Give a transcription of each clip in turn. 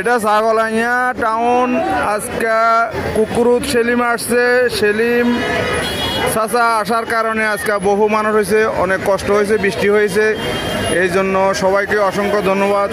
এটা ছাগলাইয়া টাউন, আজকে কুকুরুত সেলিম আসছে। সেলিম চাচা আসার কারণে আজকে বহু মানুষ হয়েছে, অনেক কষ্ট হয়েছে, বৃষ্টি হয়েছে। এই জন্য সবাইকে অসংখ্য ধন্যবাদ।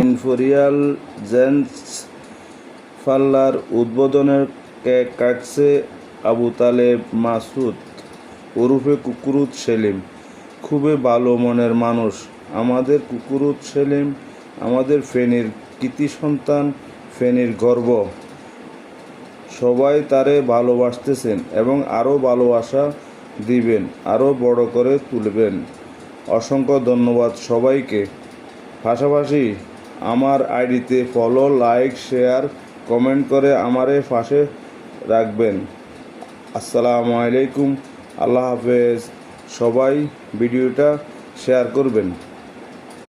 ইনফোরিয়াল জেন্টস ফাল্লার উদ্বোধনের কাটছে আবু তালেব মাসুদ ওরফে কুকুরুত সেলিম। খুবই ভালো মনের মানুষ। আমাদের কুকুরুত সেলিম আমাদের ফেনীর কৃতি সন্তান, ফেনীর গর্ব। সবাই তারে ভালোবাসতেছেন এবং আরও ভালোবাসা দিবেন, আরও বড় করে তুলবেন। অসংখ্য ধন্যবাদ সবাইকে। পাশাপাশি আমার আইডিতে ফলো, লাইক, শেয়ার কমেন্ট করে আমারে পাশে রাখবেন। আসসালামু আলাইকুম। আল্লাহ হাফেজ। সবাই ভিডিওটা শেয়ার করবেন।